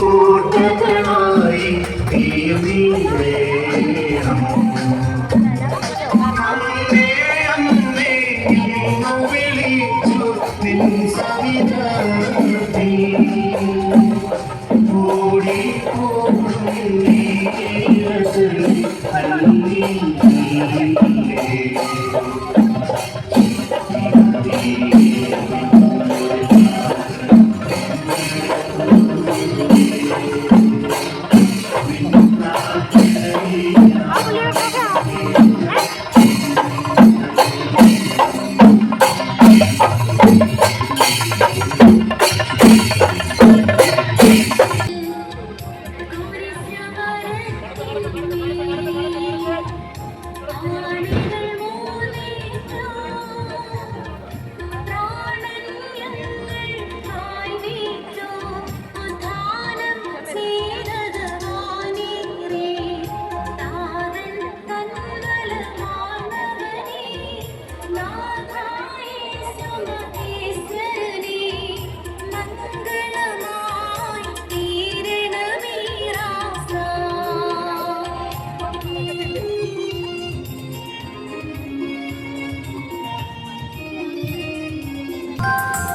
കൂട്ടത്തിനായി അമ്മേ അമ്മേ വിളിച്ചു നിൻ Bye.